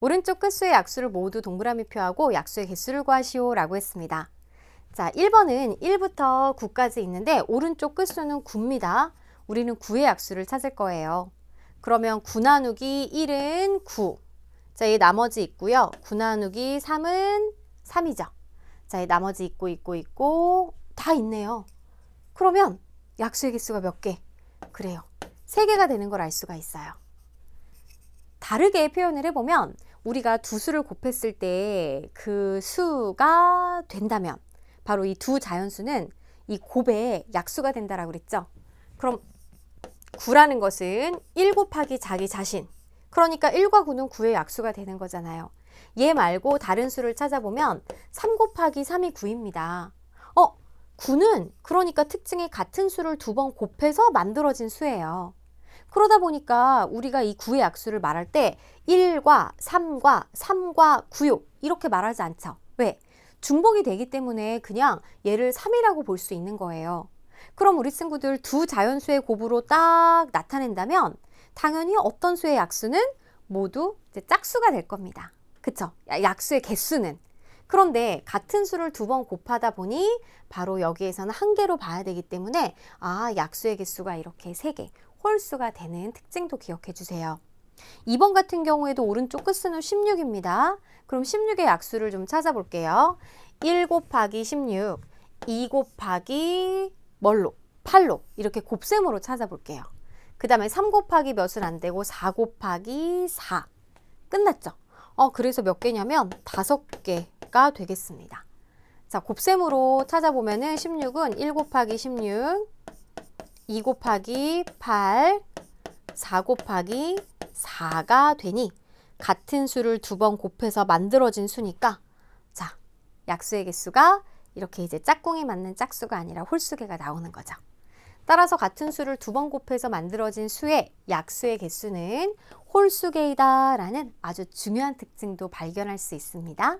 오른쪽 끝수의 약수를 모두 동그라미 표하고 약수의 개수를 구하시오 라고 했습니다. 자, 1번은 1부터 9까지 있는데 오른쪽 끝수는 9입니다. 우리는 9의 약수를 찾을 거예요. 그러면 9 나누기 1은 9. 자, 이 나머지 있고요. 9 나누기 3은 3이죠. 자, 이 나머지 있고 있고 있고 다 있네요. 그러면 약수의 개수가 몇 개? 그래요. 3개가 되는 걸 알 수가 있어요. 다르게 표현을 해보면 우리가 두 수를 곱했을 때 그 수가 된다면 바로 이 두 자연수는 이 곱의 약수가 된다라고 그랬죠. 그럼 9라는 것은 1 곱하기 자기 자신. 그러니까 1과 9는 9의 약수가 되는 거잖아요. 얘 말고 다른 수를 찾아보면 3 곱하기 3이 9입니다. 어, 9는 그러니까 특징이 같은 수를 두 번 곱해서 만들어진 수예요. 그러다 보니까 우리가 이 9의 약수를 말할 때 1과 3과 3과 9요 이렇게 말하지 않죠. 왜? 중복이 되기 때문에 그냥 얘를 3이라고 볼 수 있는 거예요. 그럼 우리 친구들 두 자연수의 곱으로 딱 나타낸다면 당연히 어떤 수의 약수는 모두 짝수가 될 겁니다. 그쵸? 야- 약수의 개수는. 그런데 같은 수를 두 번 곱하다 보니 바로 여기에서는 한 개로 봐야 되기 때문에 아, 약수의 개수가 이렇게 세 개, 홀수가 되는 특징도 기억해 주세요. 2번 같은 경우에도 오른쪽 끝수는 16입니다. 그럼 16의 약수를 좀 찾아볼게요. 1 곱하기 16, 2 곱하기 뭘로? 8로 이렇게 곱셈으로 찾아볼게요. 그 다음에 3 곱하기 몇은 안 되고 4 곱하기 4 끝났죠? 어, 그래서 몇 개냐면 다섯 개가 되겠습니다. 자, 곱셈으로 찾아보면은 16은 1 곱하기 16, 2 곱하기 8, 4 곱하기 4가 되니 같은 수를 두 번 곱해서 만들어진 수니까 자, 약수의 개수가 이렇게 이제 짝꿍이 맞는 짝수가 아니라 홀수개가 나오는 거죠. 따라서 같은 수를 두 번 곱해서 만들어진 수의 약수의 개수는 홀수개이다라는 아주 중요한 특징도 발견할 수 있습니다.